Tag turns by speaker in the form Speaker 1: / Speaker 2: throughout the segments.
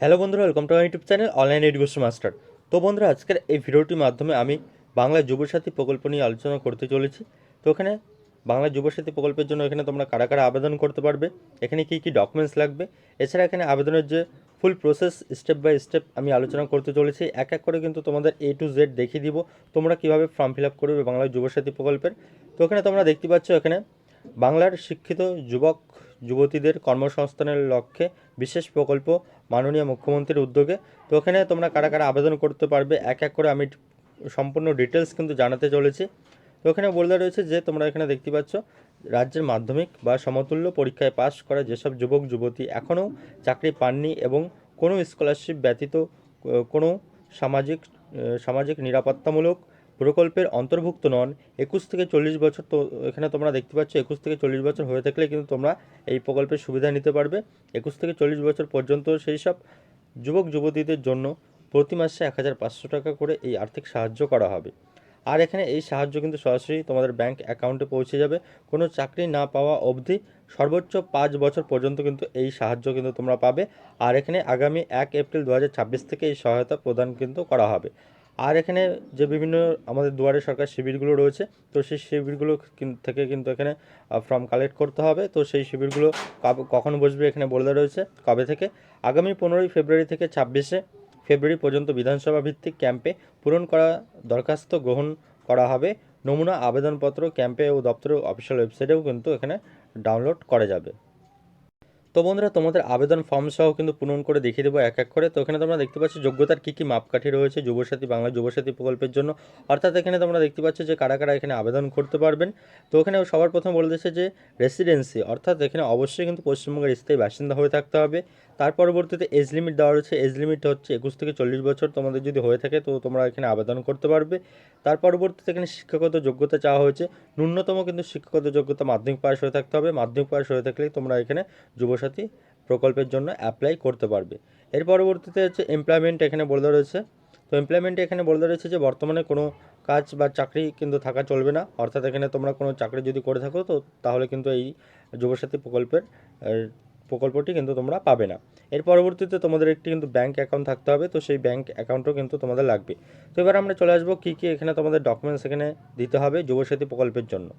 Speaker 1: Hello বন্ধুরা welcome to YouTube channel online education master তো বন্ধুরা, আজকের এই ভিডিওটির মাধ্যমে আমি বাংলা যুবসাথী প্রকল্প নিয়ে আলোচনা করতে চলেছি। তো এখানে বাংলা যুবসাথী প্রকল্পের জন্য এখানে তোমরা কারা কারা আবেদন করতে পারবে, এখানে কী কী ডকুমেন্টস লাগবে, এছাড়া এখানে আবেদনের যে full process step by step আমি আলোচনা করতে চলেছি। এক এক করে কিন্তু তোমাদের এ টু জেড দেখিয়ে দিব, তোমরা কীভাবে ফর্ম ফিল আপ করবে বাংলা যুবসাথী প্রকল্পের। তো এখানে তোমরা দেখতে পাচ্ছ এখানে বাংলার শিক্ষিত যুবক যুবতীদের কর্মসংস্থানের লক্ষ্যে বিশেষ প্রকল্প মাননীয় মুখ্যমন্ত্রীর উদ্যোগে। তো ওখানে তোমরা কারা কারা আবেদন করতে পারবে, এক এক করে আমি সম্পূর্ণ ডিটেলস কিন্তু জানাতে চলেছি। তো ওখানে বলে রয়েছে যে, তোমরা এখানে দেখতে পাচ্ছ, রাজ্যের মাধ্যমিক বা সমতুল্য পরীক্ষায় পাশ করা যেসব যুবক, যুবতী এখনও চাকরি পাননি এবং কোনো স্কলারশিপ ব্যতীত, কোনো সামাজিক সামাজিক নিরাপত্তামূলক প্রকল্পের অন্তর্ভুক্ত নন, একুশ থেকে চল্লিশ বছর তো এখানে তোমরা দেখতে পাচ্ছ, একুশ থেকে চল্লিশ বছর হয়ে থাকলে কিন্তু তোমরা এই প্রকল্পের সুবিধা নিতে পারবে। একুশ থেকে চল্লিশ বছর পর্যন্ত সেই সব যুবক, যুবতীদের জন্য প্রতি মাসে এক হাজার পাঁচশো টাকা করে এই আর্থিক সাহায্য করা হবে। আর এখানে এই সাহায্য কিন্তু সরাসরি তোমাদের ব্যাংক অ্যাকাউন্টে পৌঁছে যাবে। কোনো চাকরি না পাওয়া অবধি সর্বোচ্চ পাঁচ বছর পর্যন্ত কিন্তু এই সাহায্য কিন্তু তোমরা পাবে। আর এখানে আগামী এক এপ্রিল দু হাজার ছাব্বিশ থেকে এই সহায়তা প্রদান কিন্তু করা হবে। আর এখানে যে বিভিন্ন আমাদের দুয়ারে সরকার শিবিরগুলো রয়েছে, তো সেই শিবিরগুলো থেকে কিন্তু এখানে ফর্ম কালেক্ট করতে হবে। তো সেই শিবিরগুলো কখন বসবে এখানে বলে রয়েছে, কবে থেকে? আগামী পনেরোই ফেব্রুয়ারি থেকে ছাব্বিশে ফেব্রুয়ারি পর্যন্ত বিধানসভা ভিত্তিক ক্যাম্পে পূরণ করা দরখাস্ত গ্রহণ করা হবে। নমুনা আবেদনপত্র ক্যাম্পে ও দপ্তরের অফিসিয়াল ওয়েবসাইটেও কিন্তু এখানে ডাউনলোড করা যাবে। তো বন্ধুরা, তোমাদের আবেদন ফর্ম সহ কিন্তু পূরণ করে দেখিয়ে দেবো এক এক করে। তো এখানে তোমরা দেখতে পাচ্ছ যোগ্যতার কী কী মাপকাঠি রয়েছে যুবসাথী, বাংলা যুবসাথী প্রকল্পের জন্য। অর্থাৎ এখানে তোমরা দেখতে পাচ্ছ যে কারা কারা এখানে আবেদন করতে পারবেন। তো এখানে সবার প্রথম বলে দিচ্ছে যে রেসিডেন্সি অর্থাৎ এখানে অবশ্যই কিন্তু পশ্চিমবঙ্গের স্থায়ী বাসিন্দা হয়ে থাকতে হবে। তার পরবর্তীতে এজ লিমিট দেওয়া রয়েছে। এজ লিমিট হচ্ছে একুশ থেকে চল্লিশ বছর তোমাদের যদি হয়ে থাকে তো তোমরা এখানে আবেদন করতে পারবে। তার পরবর্তীতে এখানে শিক্ষাগত যোগ্যতা চাওয়া হয়েছে। ন্যূনতম কিন্তু শিক্ষাগত যোগ্যতা মাধ্যমিক পাস হয়ে থাকতে হবে। মাধ্যমিক পাস হয়ে থাকলে তোমরা এখানে যুবসাথী প্রকল্পের জন্য অ্যাপ্লাই করতে পারবে। এর পরবর্তীতে হচ্ছে এমপ্লয়মেন্ট এখানে বলে রয়েছে। তো এমপ্লয়মেন্টে এখানে বলে রয়েছে যে বর্তমানে কোনো কাজ বা চাকরি কিন্তু থাকা চলবে না। অর্থাৎ এখানে তোমরা কোনো চাকরি যদি করে থাকো তো তাহলে কিন্তু এই যুবসাথী প্রকল্পের প্রকল্পটি কিন্তু তোমরা পাবে না। এর পরবর্তীতে তোমাদের একটি কিন্তু ব্যাঙ্ক অ্যাকাউন্ট থাকতে হবে, তো সেই ব্যাঙ্ক অ্যাকাউন্টও কিন্তু তোমাদের লাগবে। তো এবার আমরা চলে আসব কী কী এখানে তোমাদের ডকুমেন্টস এখানে দিতে হবে যুবসাথী প্রকল্পের জন্য।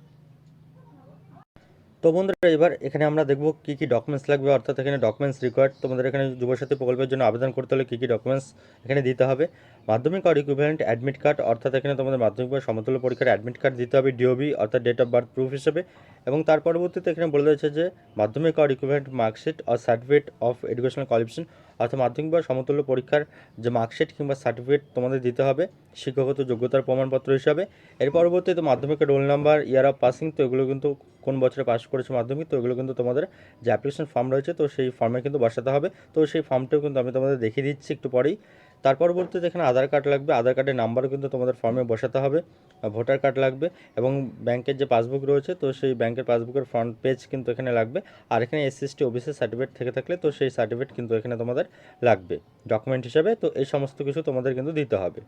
Speaker 1: তো বন্ধুরা, এবার এখানে আমরা দেখব কী কী ডকুমেন্টস লাগবে। অর্থাৎ এখানে ডকুমেন্টস রিকোয়ার্ড তোমাদের এখানে যুবসাথী প্রকল্পের জন্য আবেদন করতে হলে কী কী ডকুমেন্টস এখানে দিতে হবে। মাধ্যমিক আর ইকুইভ্যালেন্ট অ্যাডমিট কার্ড অর্থাৎ এখানে তোমাদের মাধ্যমিক বা সমতুল্য পরীক্ষার অ্যাডমিট কার্ড দিতে হবে ডিওবি অর্থাৎ ডেট অফ বার্থ প্রুফ হিসেবে। এবং তার পরবর্তীতে এখানে বলে রয়েছে যে, মাধ্যমিক আর ইকুইভ্যালেন্ট মার্কশিট আর সার্টিফিকেট অফ এডুকেশনাল কোয়ালিফিকেশন অর্থাৎ মাধ্যমিক বা সমতুল্য পরীক্ষার যে মার্কশিট কিংবা সার্টিফিকেট তোমাদের দিতে হবে, শিক্ষাগত যোগ্যতার প্রমাণপত্র হিসাবে। এর পরবর্তী তো মাধ্যমিকের roll number year of passing তো এগুলো কিন্তু কোন বছরে পাস করেছে মাধ্যমিক, তো এগুলো কিন্তু তোমাদের যে অ্যাপ্লিকেশন ফর্ম রয়েছে, তো সেই ফর্মে কিন্তু বসাতে হবে। তো সেই ফর্মটাও কিন্তু আমি তোমাদের দেখিয়ে দিচ্ছি একটু পরেই। তার পরবর্তীতে এখানে আধার কার্ড লাগবে, আধার কার্ডের নাম্বারও কিন্তু তোমাদের ফর্মে বসাতে হবে ভোটার কার্ড লাগবে এবং ব্যাংকের যে পাসবুক রয়েছে, তো সেই ব্যাংকের পাসবুকের ফ্রন্ট পেজ কিন্তু এখানে লাগবে, আর এখানে এসএসটি অফিসের সার্টিফিকেট থেকে থাকলে তো সেই সার্টিফিকেট কিন্তু এখানে তোমাদের লাগবে ডকুমেন্ট হিসাবে, তো এই সমস্ত কিছু তোমাদের কিন্তু দিতে হবে।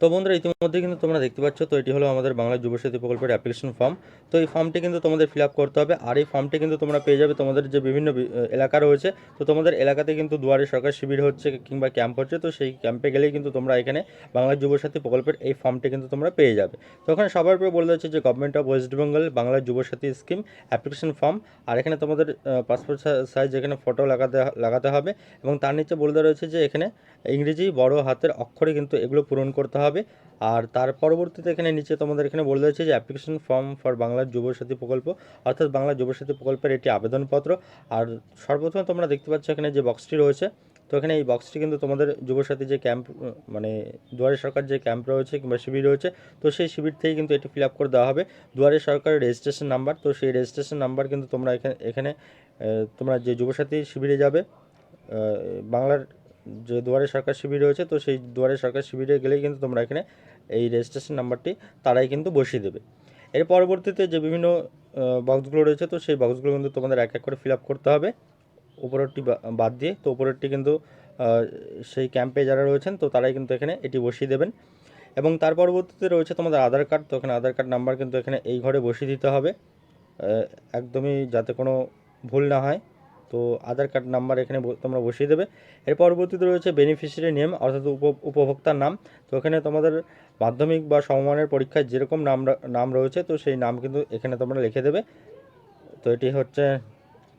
Speaker 1: তো বন্ধুরা ইতিমধ্যে কিন্তু তোমরা দেখতে পাচ্ছ, তো এটি হলো আমাদের বাংলা যুবসাথী প্রকল্পের অ্যাপ্লিকেশন ফর্ম তো এই ফর্মটি কিন্তু তোমাদের ফিল আপ করতে হবে, আর এই ফর্মটি কিন্তু তোমরা পেয়ে যাবে তোমাদের যে বিভিন্ন এলাকা রয়েছে, তো তোমাদের এলাকাতে কিন্তু দুয়ারে সরকার শিবির হচ্ছে কিংবা ক্যাম্প হচ্ছে, তো সেই ক্যাম্পে গেলেই কিন্তু তোমরা এখানে বাংলা যুবসাথী প্রকল্পের এই ফর্মটি কিন্তু তোমরা পেয়ে যাবে। তো ওখানে সবার উপরে বলে যাচ্ছে যে government of West Bengal Bangla Yuvasathi scheme application form আর এখানে তোমাদের পাসপোর্ট সাইজ এখানে ফটো লাগাতে লাগাতে হবে, এবং তার নিচে বলে দেওয়া রয়েছে যে এখানে ইংরেজি বড় হাতের অক্ষরে কিন্তু এগুলো পূরণ করতে হবে। আর তার পরবর্তীতে এখানে নিচে তোমাদের এখানে বলে দিয়েছে যে application form for Bangla Yuvasathi প্রকল্প, অর্থাৎ বাংলা যুবসাথী প্রকল্পের এটি আবেদনপত্র। আর সর্বপ্রথমে তোমরা দেখতে পাচ্ছ এখানে যে বক্সটি রয়েছে, তো এখানে এই বক্সটি কিন্তু তোমাদের যুবসাথী যে ক্যাম্প মানে দুয়ারে সরকার যে ক্যাম্প রয়েছে কিংবা শিবির রয়েছে, তো সেই শিবির থেকে কিন্তু এটি ফিল আপ করে দেওয়া হবে। দুয়ারে সরকারের রেজিস্ট্রেশন নাম্বার তো সেই রেজিস্ট্রেশন নাম্বার কিন্তু তোমরা এখানে এখানে তোমরা যে যুবসাথী শিবিরে যাবে বাংলার যে দুয়ারে সরকার শিবির রয়েছে, তো সেই দুয়ারে সরকার শিবিরে গেলেই কিন্তু তোমরা এখানে এই রেজিস্ট্রেশন নাম্বারটি তারাই কিন্তু বসিয়ে দেবে। এর পরবর্তীতে যে বিভিন্ন বক্সগুলো রয়েছে, তো সেই বক্সগুলো কিন্তু তোমাদের এক এক করে ফিল আপ করতে হবে। উপরেরটি বাদ দিয়ে, তো উপরেরটি কিন্তু সেই ক্যাম্পে যারা রয়েছেন, তো তারাই কিন্তু এখানে এটি বসিয়ে দেবেন। এবং তার পরবর্তীতে রয়েছে তোমাদের আধার কার্ড তো এখানে আধার কার্ড নাম্বার কিন্তু এখানে এই ঘরে বসিয়ে দিতে হবে। একদমই যাতে কোনো ভুল না হয়। তো আধার কার্ড নাম্বার এখানে তোমরা বসিয়ে দেবে। এর পরবর্তীতে রয়েছে বেনিফিশিয়ারি নেম অর্থাৎ উপ- উপভোক্তার নাম। তো এখানে তোমাদের মাধ্যমিক বা সমমানের পরীক্ষায় যেরকম নাম নাম রয়েছে, তো সেই নাম কিন্তু এখানে তোমরা লিখে দেবে। তো এটি হচ্ছে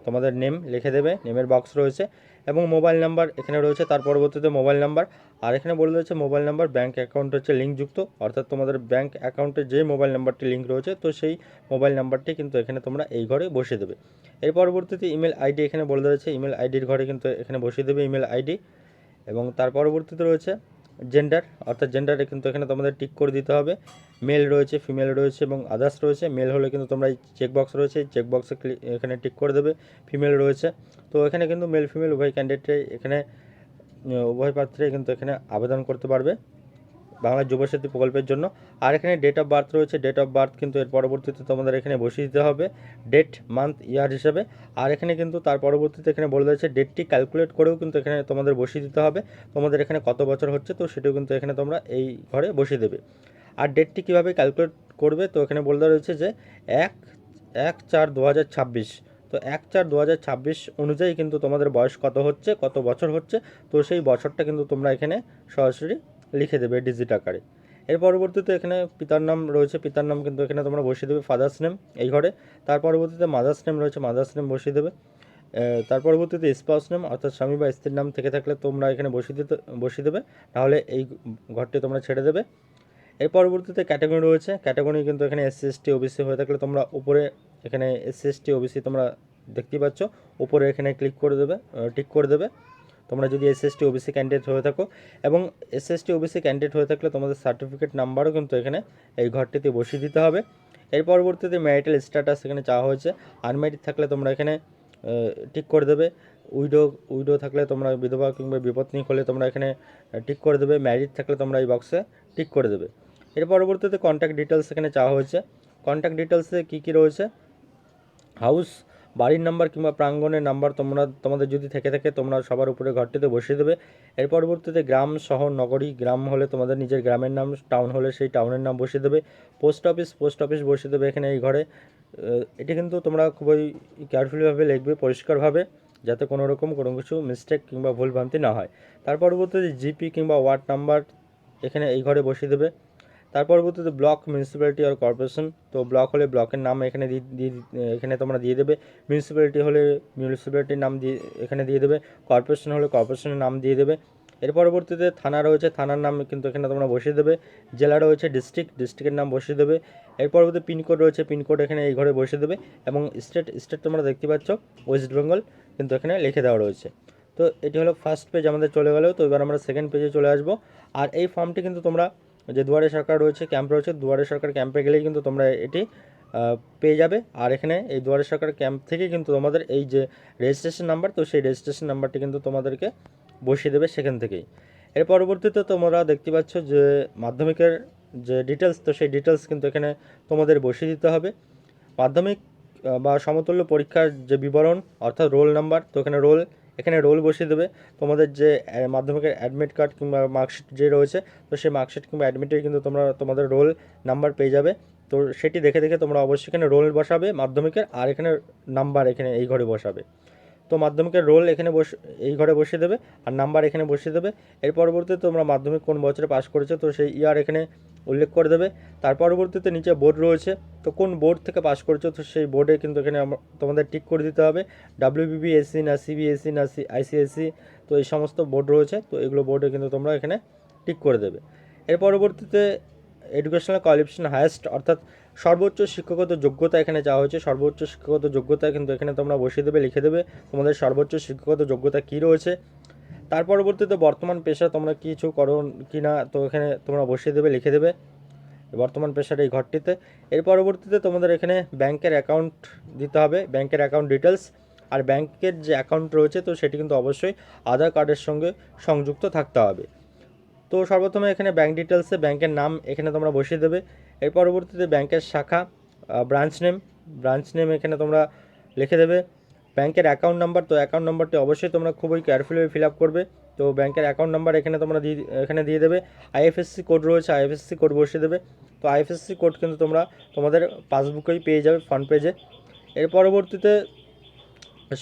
Speaker 1: তোমাদের নেম লিখে দেবে। নেমের বক্স রয়েছে। এবং মোবাইল নাম্বার এখানে রয়েছে, তার পরবর্তীতে মোবাইল নাম্বার। আর এখানে বলে রয়েছে মোবাইল নাম্বার ব্যাঙ্ক অ্যাকাউন্ট হচ্ছে লিঙ্কযুক্ত অর্থাৎ তোমাদের ব্যাঙ্ক অ্যাকাউন্টে যে মোবাইল নাম্বারটি লিঙ্ক রয়েছে, তো সেই মোবাইল নাম্বারটি কিন্তু এখানে তোমরা এই ঘরে বসিয়ে দেবে। এর পরবর্তীতে ইমেল আইডি এখানে বলে রয়েছে ইমেল আইডির ঘরে কিন্তু এখানে বসিয়ে দেবে ইমেল আইডি এবং তার পরবর্তীতে রয়েছে জেন্ডার অর্থাৎ জেন্ডারে কিন্তু এখানে তোমাদের টিক করে দিতে হবে। মেল রয়েছে ফিমেল রয়েছে এবং আদার্স রয়েছে। মেল হলে কিন্তু তোমরা চেকবক্স রয়েছে চেকবক্সে চেকবক্সে এখানে টিক করে দেবে ফিমেল রয়েছে। তো এখানে কিন্তু মেল ফিমেল উভয় ক্যান্ডিডেটে এখানে উভয় পাত্রে কিন্তু এখানে আবেদন করতে পারবে। বাংলা যুবসাথী প্রকল্পের জন্য। আর এখানে ডেট অফ বার্থ রয়েছে। ডেট অফ বার্থ কিন্তু এর পরবর্তীতে তোমাদের এখানে বসিয়ে দিতে হবে। ডেট মান্থ ইয়ার হিসাবে। আর এখানে কিন্তু তার পরবর্তীতে এখানে বলে দিয়েছে ডেটটি ক্যালকুলেট করেও কিন্তু এখানে তোমাদের বসিয়ে দিতে হবে। তোমাদের এখানে কত বছর হচ্ছে তো সেটাও কিন্তু এখানে তোমরা এই ঘরে বসিয়ে দেবে। আর ডেটটি কীভাবে ক্যালকুলেট করবে তো এখানে বলে দেওয়া রয়েছে যে, এক এক চার দু তো এক চার দু অনুযায়ী কিন্তু তোমাদের বয়স কত হচ্ছে, কত বছর হচ্ছে, তো সেই বছরটা কিন্তু তোমরা এখানে সরাসরি লিখে দেবে ডিজিট আকারে। এর পরবর্তীতে এখানে পিতার নাম রয়েছে, পিতার নাম কিন্তু এখানে তোমরা বসিয়ে দেবে ফাদার্স নেম এই ঘরে। তার পরবর্তীতে মাদার্স নেম রয়েছে মাদার্স নেম বসিয়ে দেবে। তার পরবর্তীতে স্পাউস নেম অর্থাৎ স্বামী বা স্ত্রীর নাম থেকে থাকলে তোমরা এখানে বসিয়ে দিতে, বসিয়ে দেবে। তাহলে এই ঘরটি তোমরা ছেড়ে দেবে। এর পরবর্তীতে ক্যাটাগরি রয়েছে ক্যাটাগরি কিন্তু এখানে এসসি এসটি ওবিসি হয়ে থাকলে তোমরা উপরে এখানে এসসি এসটি ওবিসি তোমরা দেখতেই পাচ্ছ। উপরে এখানে ক্লিক করে দেবে টিক করে দেবে। তোমরা যদি S S T OBC candidate হয়ে থাকো, এবং এস এস ওবিসি ক্যান্ডিডেট হয়ে থাকলে তোমাদের সার্টিফিকেট নাম্বারও কিন্তু এখানে এই ঘরটিতে বসিয়ে দিতে হবে। এর পরবর্তীতে ম্যারিটাল স্ট্যাটাস এখানে চাওয়া হয়েছে। আনম্যারিড থাকলে তোমরা এখানে টিক করে দেবে। উইডো উইডো থাকলে তোমরা বিধবা কিংবা বিপত্নী হলে তোমরা এখানে টিক করে দেবে। ম্যারিড থাকলে তোমরা এই বক্সে টিক করে দেবে। এর পরবর্তীতে কন্ট্যাক্ট ডিটেলস এখানে চাওয়া হয়েছে। কন্ট্যাক্ট ডিটেলসে কী কী রয়েছে? হাউস বাড়ির নাম্বার কিংবা প্রাঙ্গণের নাম্বার তোমরা, তোমাদের যদি থেকে থাকে, তোমরা সবার উপরে ঘরটিতে বসিয়ে দেবে। এর পরবর্তীতে গ্রাম, শহর, নগরী, গ্রাম হলে তোমাদের নিজের গ্রামের নাম, টাউন হলে সেই টাউনের নাম বসিয়ে দেবে। পোস্ট অফিস পোস্ট অফিস বসিয়ে দেবে এখানে এই ঘরে। এটি কিন্তু তোমরা খুবই কেয়ারফুলিভাবে লিখবে, পরিষ্কারভাবে, যাতে কোনো রকম কোনো কিছু মিস্টেক কিংবা ভুলভ্রান্তি না হয়। তার পরবর্তীতে জিপি কিংবা ওয়ার্ড নাম্বার এখানে এই ঘরে বসিয়ে দেবে। তার পরবর্তীতে ব্লক মিউনিসিপ্যালিটি আর কর্পোরেশন তো ব্লক হলে ব্লকের নাম এখানে দিয়ে এখানে তোমরা দিয়ে দেবে। মিউনিসিপ্যালিটি হলে মিউনিসিপ্যালিটির নাম দিয়ে, এখানে দিয়ে দেবে। কর্পোরেশন হলে কর্পোরেশনের নাম দিয়ে দেবে। এর পরবর্তীতে থানা রয়েছে, থানার নাম কিন্তু এখানে তোমরা বসিয়ে দেবে। জেলা রয়েছে ডিস্ট্রিক্ট ডিস্ট্রিক্টের নাম বসিয়ে দেবে। এর পরবর্তী পিনকোড রয়েছে পিনকোড এখানে এই ঘরে বসিয়ে দেবে। এবং স্টেট স্টেট তোমরা দেখতে পাচ্ছ ওয়েস্ট বেঙ্গল কিন্তু এখানে লিখে দেওয়া রয়েছে। তো এটি হলো ফার্স্ট পেজ আমাদের চলে গেলেও তো এবার আমরা সেকেন্ড পেজে চলে আসব। আর এই ফর্মটি কিন্তু তোমরা যে দুয়ারে সরকার রয়েছে ক্যাম্প রয়েছে, দুয়ারে সরকার ক্যাম্পে গেলেই কিন্তু তোমরা এটি পেয়ে যাবে। আর এখানে এই দুয়ারে সরকার ক্যাম্প থেকে কিন্তু তোমাদের এই যে রেজিস্ট্রেশন নাম্বার তো সেই রেজিস্ট্রেশন নাম্বারটি কিন্তু তোমাদেরকে বসিয়ে দেবে সেখান থেকেই। এর পরবর্তীতে তোমরা দেখতে পাচ্ছ যে মাধ্যমিকের যে ডিটেলস তো সেই ডিটেলস কিন্তু এখানে তোমাদের বসিয়ে দিতে হবে। মাধ্যমিক বা সমতুল্য পরীক্ষার যে বিবরণ, অর্থাৎ রোল নাম্বার তো এখানে রোল এখানে রোল বসিয়ে দেবে। তোমাদের যে মাধ্যমিকের অ্যাডমিট কার্ড কিংবা মার্কশিট যে রয়েছে, তো সেই মার্কশিট কিংবা অ্যাডমিটে কিন্তু তোমরা, তোমাদের রোল নাম্বার পেয়ে যাবে। তো সেটি দেখে দেখে তোমরা অবশ্যই এখানে রোল বসাবে মাধ্যমিকের, আর এখানে নাম্বার এখানে এই ঘরে বসাবে। তো মাধ্যমিকের রোল এখানে বস, এই ঘরে বসিয়ে দেবে, আর নাম্বার এখানে বসিয়ে দেবে। এর পরবর্তীতে তোমরা মাধ্যমিক কোন বছরে পাস করেছ, তো সেই ইয়ার এখানে উল্লেখ করে দেবে। তার পরবর্তীতে নিচে বোর্ড রয়েছে। তো কোন বোর্ড থেকে পাস করেছ, তো সেই বোর্ডে কিন্তু এখানে তোমাদের টিক করে দিতে হবে। ডাব্লিউবিবিএসসি না সিবিএসসি না সি আইসিএসসি তো এই সমস্ত বোর্ড রয়েছে। তো এগুলো বোর্ডে কিন্তু তোমরা এখানে টিক করে দেবে। এর পরবর্তীতে এডুকেশনাল কোয়ালিফিকেশন হায়েস্ট অর্থাৎ সর্বোচ্চ শিক্ষাগত যোগ্যতা এখানে চাওয়া হয়েছে। সর্বোচ্চ শিক্ষাগত যোগ্যতা কিন্তু এখানে তোমরা বসিয়ে দেবে, লিখে দেবে। তোমাদের সর্বোচ্চ শিক্ষাগত যোগ্যতা কী রয়েছে? তার পরবর্তীতে বর্তমান পেশা তোমরা কিছু করো কি না তো এখানে তোমরা বসিয়ে দেবে, লিখে দেবে বর্তমান পেশার এই ঘরটিতে। এর পরবর্তীতে তোমাদের এখানে ব্যাংকের অ্যাকাউন্ট দিতে হবে, ব্যাংকের অ্যাকাউন্ট ডিটেলস আর ব্যাংকের যে অ্যাকাউন্ট রয়েছে, তো সেটি কিন্তু অবশ্যই আধার কার্ডের সঙ্গে সংযুক্ত থাকতে হবে। তো সর্বপ্রথমে এখানে ব্যাংক ডিটেলসে ব্যাংকের নাম এখানে তোমরা বসিয়ে দেবে। এর পরবর্তীতে ব্যাংকের শাখা ব্রাঞ্চ নেম ব্রাঞ্চ নেম এখানে তোমরা লিখে দেবে। ব্যাংকের অ্যাকাউন্ট নাম্বার তো অ্যাকাউন্ট নাম্বারটি অবশ্যই তোমরা খুবই কেয়ারফুলি ফিল আপ করবে। তো ব্যাংকের অ্যাকাউন্ট নাম্বার এখানে তোমরা দিয়ে, এখানে দিয়ে দেবে। আইএফএসসি কোড রয়েছে আইএফএসসি কোড বসিয়ে দেবে। তো আইএফএসসি কোড কিন্তু তোমরা তোমাদের পাসবুকেই পেয়ে যাবে ফ্রন্ট পেজে এর পরবর্তীতে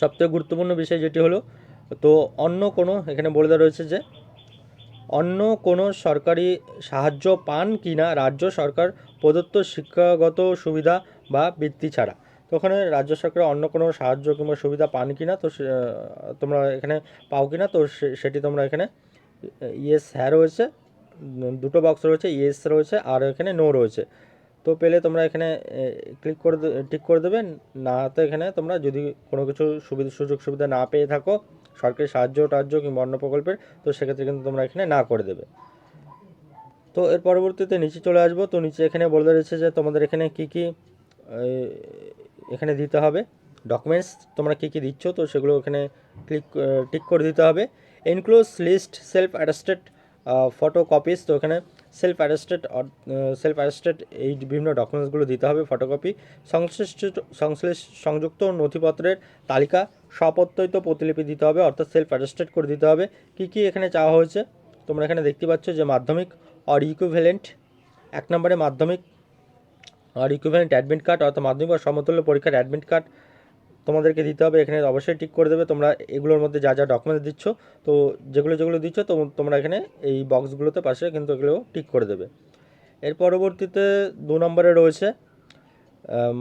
Speaker 1: সবথেকে গুরুত্বপূর্ণ বিষয় যেটি হলো, তো অন্য কোনো, এখানে বলে দেওয়া রয়েছে যে, অন্য কোনো সরকারি সাহায্য পান কি না রাজ্য সরকার প্রদত্ত শিক্ষাগত সুবিধা বা বৃত্তি ছাড়া। তো ওখানে রাজ্য সরকার অন্য কোনো সাহায্য কিংবা সুবিধা পান কি না তো তোমরা এখানে পাও কি না তো সেটি তোমরা এখানে ইয়েস হ্যাঁ রয়েছে দুটো বক্স রয়েছে, ইয়েস রয়েছে, আর এখানে নো রয়েছে। তো পেলে তোমরা এখানে ক্লিক করে টিক করে দেবে, না তো এখানে তোমরা যদি কোনো কিছু সুবিধা, সুযোগ সুবিধা না পেয়ে থাকো, সরকারি সাহায্য টাহায্য কিংবা অন্য প্রকল্পের, তো সেক্ষেত্রে কিন্তু তোমরা এখানে না করে দেবে। তো এর পরবর্তীতে নিচে চলে আসব। তো নিচে এখানে বলে রয়েছে যে তোমাদের এখানে কি কি এখানে দিতে হবে। ডকুমেন্টস তোমরা কী কী দিচ্ছ, তো সেগুলো এখানে ক্লিক টিক করে দিতে হবে। Enclose list self attested photo copies তো এখানে সেলফ অ্যাটাস্টেড সেলফ অ্যাটাস্টেড এই বিভিন্ন ডকুমেন্টসগুলো দিতে হবে ফটোকপি সংশ্লিষ্ট সংশ্লিষ্ট, সংযুক্ত নথিপত্রের তালিকা স্বপত্যিত প্রতিলিপি দিতে হবে, অর্থাৎ সেলফ অ্যাটাস্টেড করে দিতে হবে। কি কি এখানে চাওয়া হয়েছে? তোমরা এখানে দেখতে পাচ্ছ যে মাধ্যমিক অর ইকুইভ্যালেন্ট এক নম্বরে মাধ্যমিক আর ইকুইভ্যালেন্ট অ্যাডমিট কার্ড অর্থাৎ মাধ্যমিক বা সমতুল্য পরীক্ষার অ্যাডমিট কার্ড তোমাদেরকে দিতে হবে। এখানে অবশ্যই ঠিক করে দেবে। তোমরা এগুলোর মধ্যে যা যা ডকুমেন্টস দিচ্ছ, তো যেগুলো যেগুলো দিচ্ছ, তো তোমরা এখানে এই বক্সগুলোতে পাশে কিন্তু এগুলো ঠিক করে দেবে। এর পরবর্তীতে দু নম্বরে রয়েছে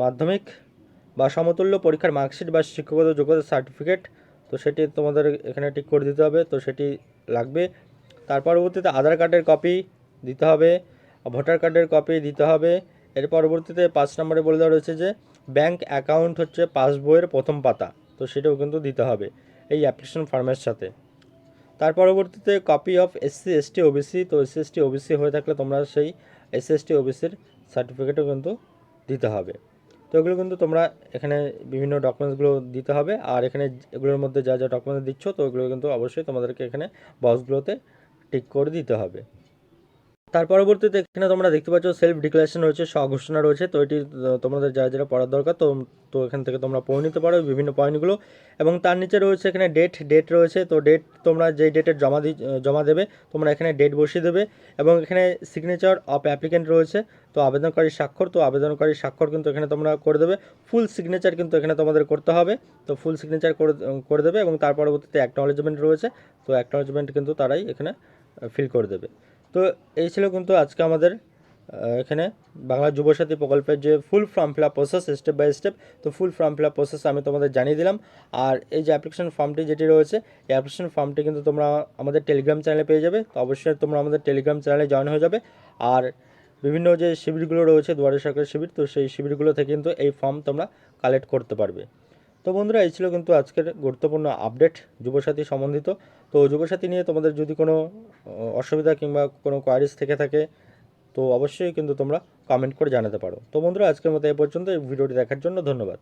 Speaker 1: মাধ্যমিক বা সমতুল্য পরীক্ষার মার্কশিট বা শিক্ষকতা যোগ্যতা সার্টিফিকেট তো সেটি তোমাদের এখানে ঠিক করে দিতে হবে। তো সেটি লাগবে। তার পরবর্তীতে আধার কার্ডের কপি দিতে হবে ভোটার কার্ডের কপি দিতে হবে এর পরবর্তীতে পাঁচ নম্বরে বলে দেওয়া রয়েছে যে ব্যাংক অ্যাকাউন্ট হচ্ছে পাসবইয়ের প্রথম পাতা। তো সেটাও কিন্তু দিতে হবে এই অ্যাপ্লিকেশন ফর্মের সাথে। তার পরবর্তীতে copy of SC ST OBC তো এসসি এসটি ওবিসি হয়ে থাকলে তোমরা সেই এসসি এসটি ওবিসির সার্টিফিকেটও কিন্তু দিতে হবে। তো এগুলো কিন্তু তোমরা এখানে বিভিন্ন ডকুমেন্টসগুলো দিতে হবে। আর এখানে এগুলোর মধ্যে যা যা ডকুমেন্টস দিচ্ছ, তো ওগুলো কিন্তু অবশ্যই তোমাদেরকে এখানে বক্সগুলোতে টিক করে দিতে হবে। তার পরবর্তীতে এখানে তোমরা দেখতে পাচ্ছ সেলফ ডিক্লারেশন রয়েছে স্বঘোষণা রয়েছে। তো এটি তোমাদের যারা যারা পড়ার দরকার, তো তো এখান থেকে তোমরা পড়ে নিতে পারো বিভিন্ন পয়েন্টগুলো এবং তার নিচে রয়েছে এখানে ডেট ডেট রয়েছে। তো ডেট তোমরা যেই ডেটের জমা দি জমা দেবে, তোমরা এখানে ডেট বসিয়ে দেবে। এবং এখানে সিগনেচার অফ অ্যাপ্লিকেন্ট রয়েছে। তো আবেদনকারী স্বাক্ষর, তো আবেদনকারী স্বাক্ষর কিন্তু এখানে তোমরা করে দেবে। ফুল সিগনেচার কিন্তু এখানে তোমাদের করতে হবে। তো ফুল সিগনেচার করে করে দেবে এবং তার পরবর্তীতে অ্যাকনোলেজমেন্ট রয়েছে। তো অ্যাকনোলেজমেন্ট কিন্তু তারাই এখানে ফিল করে দেবে। তো এই ছিল কিন্তু আজকে আমাদের এখানে বাংলা যুবসাথী প্রকল্পের যে full form fill up process step by step তো full form fill up process আমি তোমাদের জানিয়ে দিলাম। আর এই যে অ্যাপ্লিকেশন ফর্মটি যেটি রয়েছে, এই অ্যাপ্লিকেশন ফর্মটি কিন্তু তোমরা আমাদের টেলিগ্রাম চ্যানেলে পেয়ে যাবে। তো অবশ্যই তোমরা আমাদের টেলিগ্রাম চ্যানেলে জয়েন হয়ে যাবে। আর বিভিন্ন যে শিবিরগুলো রয়েছে, দুয়ারে সরকারি শিবির, তো সেই শিবিরগুলো থেকে কিন্তু এই ফর্ম তোমরা কালেক্ট করতে পারবে। তো বন্ধুরা, এই ছিল কিন্তু আজকের গুরুত্বপূর্ণ আপডেট যুবসাথী সম্বন্ধিত। তো যুবসাথী নিয়ে তোমাদের যদি কোনো অসুবিধা কিংবা কোনো কোয়ারিজ থেকে থাকে, তো অবশ্যই কিন্তু তোমরা কমেন্ট করে জানাতে পারো। তো বন্ধুরা, আজকের মতো এ পর্যন্ত এই ভিডিওটি দেখার জন্য ধন্যবাদ।